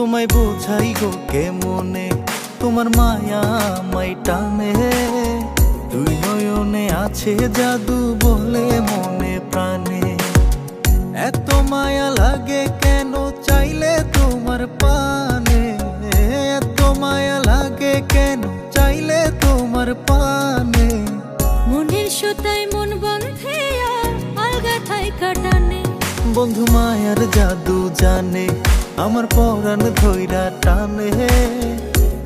তোমায় বোঝাই গো কে মনে তোমার মায়া মাই টানে। দুই নয়নে আছে জাদু বলে মনে প্রাণে। এত মায়া লাগে কেন চাইলে তোমার পানে? এত মায়া লাগে কেন চাইলে তোমার পানে? মনের সুতায় মন বন্ধে আলগা থাই কাটানে। বন্ধু মায়ার জাদু জানে। আমার পরাণ ধৈরা টানে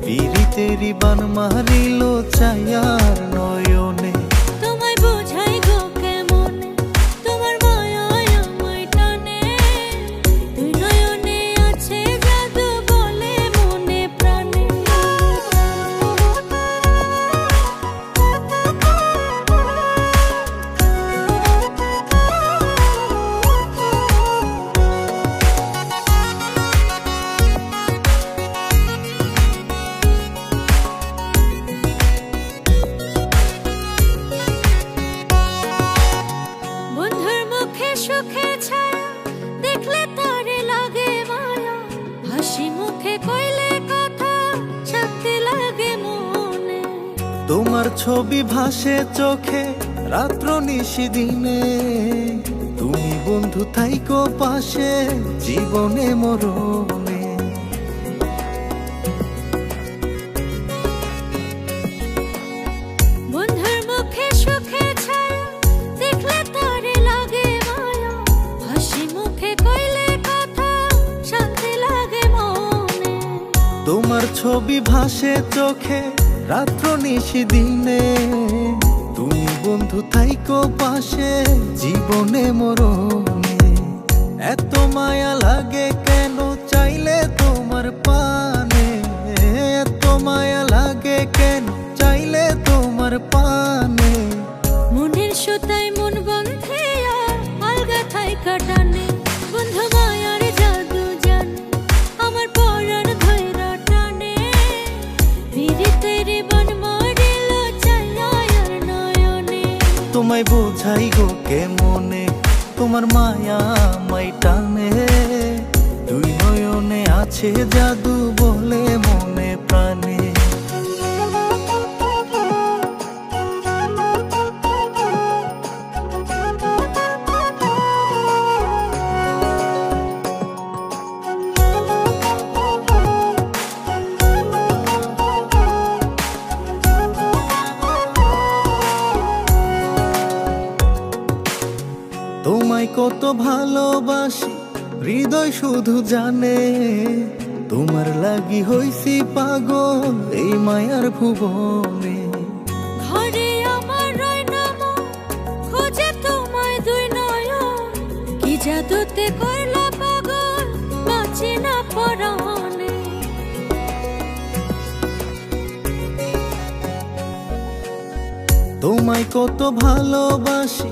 পিরিতেরি বান মারিল চায়ার নয়নে। মুখে কইলে কথা লাগে মনে। তোমার ছবি ভাসে চোখে রাত্র নিশি দিনে। তুমি বন্ধু থাইকো পাশে, জীবনে মরণে। তোমার ছবি ভাসে চোখে, রাত্র নিশি দিনে। তুমি বন্ধু থাইকো পাশে জীবনে মরণে। এত মায়া লাগে কেন চাইলে তোমার পানে? এত মায়া লাগে কেন তোমায় বোঝাই গো কে মনে তোমার মায়া মাই টানে। দুই নয়নে আছে জাদু বলে তোমায় কত ভালোবাসি হৃদয় শুধু জানে। তোমার লাগি হইছি পাগল এই মায়ার ভুবনে। ঘরে আমার রয় নাম খোঁজে তোমায় দুই নয়ন। কি জাদুতে কইলা পাগল বাঁচি না পরানে। তোমায় কত ভালোবাসি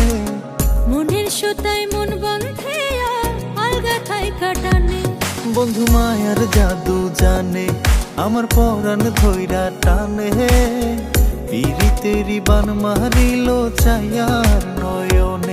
মন বন্ধে আলগা থাই কাটানে। বন্ধু মায়ার জাদু জানে, আমার পরাণ ধৈরা টানে। পিরিতেরি বান মারিল চায়ার নয়ন।